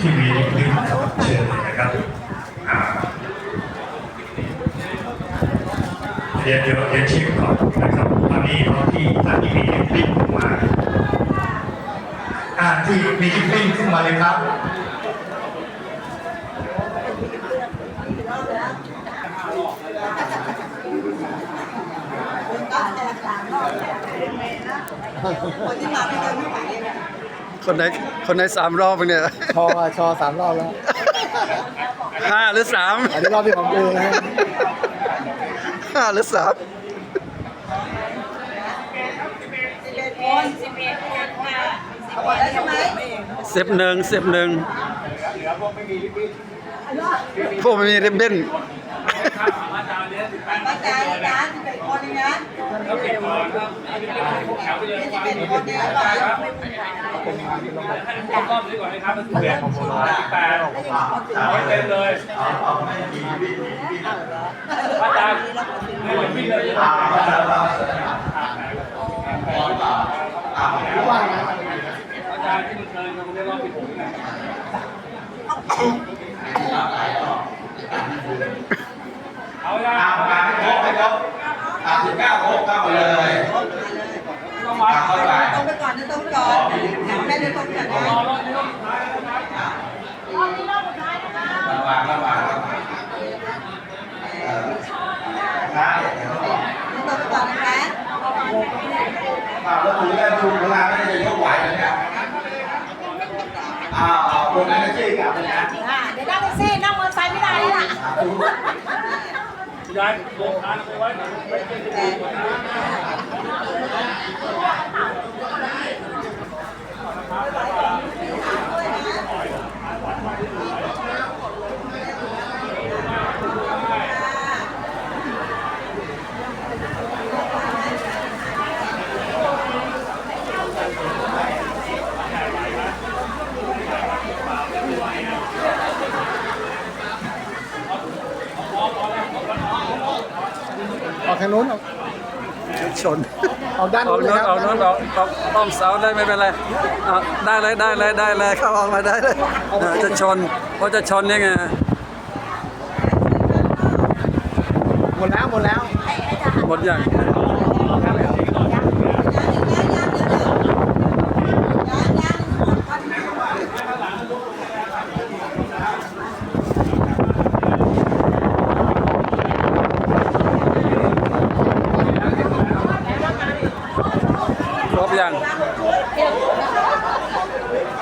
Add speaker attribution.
Speaker 1: ที่มีลิงก์นะครับเชิญนะครับเดี๋ยวเดี๋ยวเดี๋ยวเช็คก่อนนะครับตอนนี้ตอนที่ท่านที่มีลิงก์ลิงขึ้นมาอ่าที่มีลิงก์ลิงขึ้นมาเลยครับ
Speaker 2: คนที่มาไม่เดินไม่ไหวเลยนี่ย
Speaker 3: คนไหนคนไหนสามรอบเนี่ย
Speaker 4: ชอชอสามรอบแล้ว
Speaker 3: ห้าหรือสาม
Speaker 4: อันนี้รอบที่ผมดูนะฮะ
Speaker 3: ห้าหรือสาม
Speaker 2: สิบเอ็ดคนสิบเอ็ดคนค่ะหมดแล้วใช่ไหม
Speaker 3: สิบหนึ่งสิบหนึ่งพวกไม่มีริบบิ้น
Speaker 2: ป้าใจนะสิบเอ็ดคนเองนะสิบเอ็ดคนเนี่ย ป่ะ
Speaker 5: รอบนี้ก่อนนะครับมันเปลี่ยนแปดไม่เต็มเลยอาจารย์ไม่เหมือนพี่เลย
Speaker 4: ว่านะ
Speaker 5: อาจารย์ที่มันเชิญมันได้รอบที่ผมนะเอาละ
Speaker 6: ตามมาให้ครบให้ครบตามสิบเก้าครบเข้ามาเลย
Speaker 5: ต้องมา
Speaker 6: ตามเข้าไป
Speaker 2: ต้องไปก่อนนะต้องก่อนแถวแม่เดินต้องก่อนนะ
Speaker 5: รอรอบนี้รอบสุดท้ายนะครับ
Speaker 6: ระวังระวังระวังเออช้าเดี๋ยวก่อน
Speaker 2: ต้องไปก่อนนะคะ
Speaker 6: อ้าวแล้วถือแล้วชุมเวลาไม่ได้จะยกไหวเลยเนี่ยอ้าวเอาคนนั้นก็ชื่อกลับไปนะ
Speaker 2: อ่าเดี๋ยวนั่งแท็กซี่นั่งมอเตอร์ไซค์ไม่ได้แล้วล่ะ
Speaker 5: ยายลงทานไปไว้ไม่เกินสิบสี่คนนะ
Speaker 4: ออก ทางนู้นออก
Speaker 3: ชน
Speaker 4: ออกด้าน
Speaker 3: ออ
Speaker 4: นู้
Speaker 3: ก
Speaker 4: นเลย
Speaker 3: นู้น
Speaker 4: ครับ
Speaker 3: ออกนู้นออกออกอ้อมเสาได้ไม่เป็นไรอะได้เลยได้เลยได้เลยเข้าออกมาได้เลยเออจะชนเพราะจะชนยังไง
Speaker 4: หมดแล้วหมดแล้ว
Speaker 3: หมดยังค Thank
Speaker 2: you.